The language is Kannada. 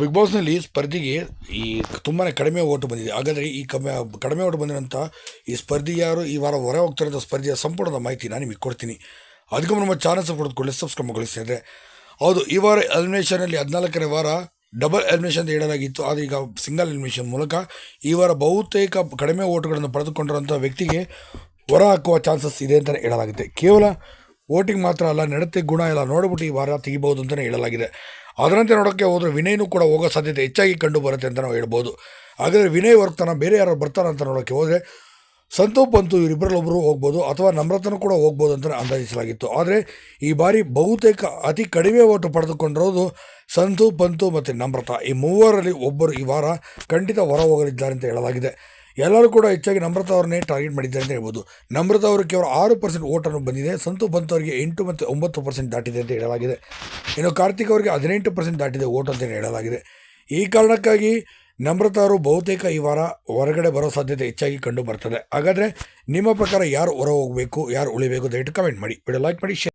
ಬಿಗ್ ಬಾಸ್ನಲ್ಲಿ ಸ್ಪರ್ಧಿಗೆ ಈ ತುಂಬಾ ಕಡಿಮೆ ಓಟು ಬಂದಿದೆ. ಹಾಗಾದರೆ ಈ ಕಮ್ಮಿ, ಕಡಿಮೆ ಓಟು ಬಂದಿರೋಂಥ ಈ ಸ್ಪರ್ಧಿ ಯಾರು? ಈ ವಾರ ಹೊರ ಹೋಗ್ತಿರೋಂಥ ಸ್ಪರ್ಧಿಯ ಸಂಪೂರ್ಣದ ಮಾಹಿತಿ ನಾನು ನಿಮಗೆ ಕೊಡ್ತೀನಿ. ಅದಕ್ಕೂ ನಮ್ಮ ಚಾನಲ್ ಪಡೆದುಕೊಳ್ಳಿ ಸಬ್ಸ್ಕ್ರೈಬ್ ಮಾಡಿಸಿದ್ರೆ ಹೌದು, ಈ ವಾರ ಎಲಿಮಿನೇಷನಲ್ಲಿ ಹದಿನಾಲ್ಕನೇ ವಾರ ಡಬಲ್ ಎಲಿಮಿನೇಷನ್ ಅಂತ ಹೇಳಲಾಗಿತ್ತು. ಆದರೆ ಈಗ ಸಿಂಗಲ್ ಎಲಿಮಿನೇಷನ್ ಮೂಲಕ ಈ ವಾರ ಬಹುತೇಕ ಕಡಿಮೆ ಓಟುಗಳನ್ನು ಪಡೆದುಕೊಂಡಿರುವಂಥ ವ್ಯಕ್ತಿಗೆ ಹೊರ ಹಾಕುವ ಚಾನ್ಸಸ್ ಇದೆ ಅಂತಲೇ ಹೇಳಲಾಗುತ್ತೆ. ಕೇವಲ ವೋಟಿಂಗ್ ಮಾತ್ರ ಅಲ್ಲ, ನಡತೆ ಗುಣ ಎಲ್ಲ ನೋಡಿಬಿಟ್ಟು ಈ ವಾರ ತೆಗಿಬೋದು ಅಂತಲೇ ಹೇಳಲಾಗಿದೆ. ಅದರಂತೆ ನೋಡೋಕ್ಕೆ ಹೋದರೆ ವಿನಯ್ನೂ ಕೂಡ ಹೋಗೋ ಸಾಧ್ಯತೆ ಹೆಚ್ಚಾಗಿ ಕಂಡು ಬರುತ್ತೆ ಅಂತ ನಾವು ಹೇಳ್ಬೋದು. ಹಾಗಾದರೆ ವಿನಯ್ ವರ್ತನ ಬೇರೆ ಯಾರು ಬರ್ತಾರ ಅಂತ ನೋಡೋಕ್ಕೆ ಹೋದರೆ ಸಂತು ಪಂತು ಇವರಿಬ್ಬರಲ್ಲೊಬ್ಬರು ಹೋಗ್ಬೋದು ಅಥವಾ ನಮ್ರತನೂ ಕೂಡ ಹೋಗ್ಬೋದು ಅಂತ ಅಂದಾಜಿಸಲಾಗಿತ್ತು. ಆದರೆ ಈ ಬಾರಿ ಬಹುತೇಕ ಅತಿ ಕಡಿಮೆ ಓಟು ಪಡೆದುಕೊಂಡಿರೋದು ಸಂತು ಪಂತು ಮತ್ತು ನಮ್ರತ. ಈ ಮೂವರಲ್ಲಿ ಒಬ್ಬರು ಈ ವಾರ ಖಂಡಿತ ಹೊರ ಹೋಗಲಿದ್ದಾರೆ ಅಂತ ಹೇಳಲಾಗಿದೆ. ಎಲ್ಲರೂ ಕೂಡ ಹೆಚ್ಚಾಗಿ ನಮ್ರತ ಅವರನ್ನೇ ಟಾರ್ಗೆಟ್ ಮಾಡಿದ್ದಾರೆ ಅಂತ ಹೇಳ್ಬೋದು. ನಮ್ರತ ಅವರು ಕೇವಲ ಆರು ಪರ್ಸೆಂಟ್ ಓಟನ್ನು ಬಂದಿದೆ. ಸಂತು ಪಂತ್ ಅವರಿಗೆ ಎಂಟು ಮತ್ತು ಒಂಬತ್ತು ಪರ್ಸೆಂಟ್ ದಾಟಿದೆ ಅಂತ ಹೇಳಲಾಗಿದೆ. ಇನ್ನು ಕಾರ್ತಿಕ್ ಅವರಿಗೆ ಹದಿನೆಂಟು ಪರ್ಸೆಂಟ್ ದಾಟಿದೆ ಓಟ್ ಅಂತ ಹೇಳಲಾಗಿದೆ. ಈ ಕಾರಣಕ್ಕಾಗಿ ನಮ್ರತಾ ಅವರು ಬಹುತೇಕ ಈ ವಾರ ಹೊರಗಡೆ ಬರೋ ಸಾಧ್ಯತೆ ಹೆಚ್ಚಾಗಿ ಕಂಡು ಬರ್ತದೆ. ಹಾಗಾದರೆ ನಿಮ್ಮ ಪ್ರಕಾರ ಯಾರು ಹೊರ ಹೋಗಬೇಕು, ಯಾರು ಉಳಿಬೇಕು ದಯವಿಟ್ಟು ಕಮೆಂಟ್ ಮಾಡಿ. ವಿಡಿಯೋ ಲೈಕ್ ಮಾಡಿ ಶೇರ್